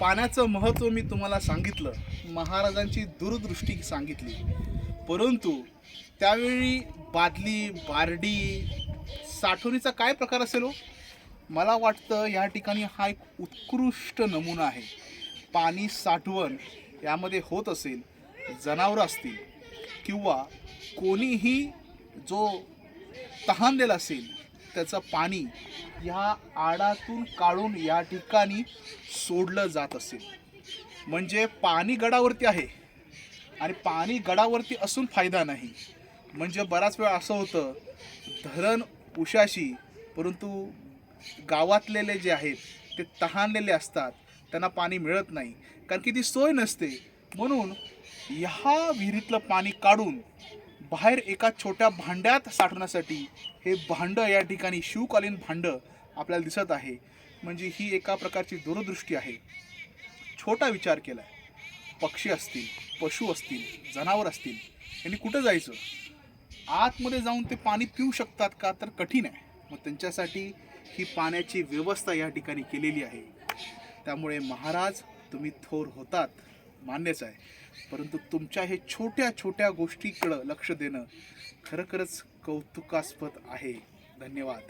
पाण्याचं महत्त्व मी तुम्हाला सांगितलं महाराजांची दूरदृष्टी सांगितली. परंतु त्यावेळी बादली बारडी साठवणीचा काय प्रकार असेल हो? मला वाटतं या ठिकाणी हा एक उत्कृष्ट नमुना आहे. पाणी साठवण यामध्ये होत असेल जनावरं असतील किंवा कोणीही जो तहानलेला असेल त्याचं पाणी ह्या आडातून काढून या ठिकाणी सोडलं जात असेल. म्हणजे पाणी गडावरती आहे आणि पाणी गडावरती असून फायदा नाही. म्हणजे बराच वेळा असं होतं धरण उशाशी परंतु गावातलेले जे आहेत ते तहानलेले असतात त्यांना पाणी मिळत नाही. कारण की ती सोय नसते. म्हणून ह्या विहिरीतलं पाणी काढून बाहेर एका छोट्या भांड्यात साठवण्यासाठी हे भांडं या ठिकाणी शिवकालीन भांडं आपल्याला दिसत आहे. म्हणजे ही एका प्रकारची दूरदृष्टी आहे. छोटा विचार केला पक्षी असतील पशु असतील जनावर असतील यांनी कुठं जायचं? आतमध्ये जाऊन ते पाणी पिऊ शकतात का? तर कठीण आहे. मग त्यांच्यासाठी ही पाण्याची व्यवस्था या ठिकाणी केलेली आहे. त्यामुळे महाराज तुम्ही थोर होतात. मान्यच आहे. परंतु तुमच्या हे छोट्या छोट्या गोष्टीकडं लक्ष देणं खरं खरंच कौतुकास्पद आहे. धन्यवाद.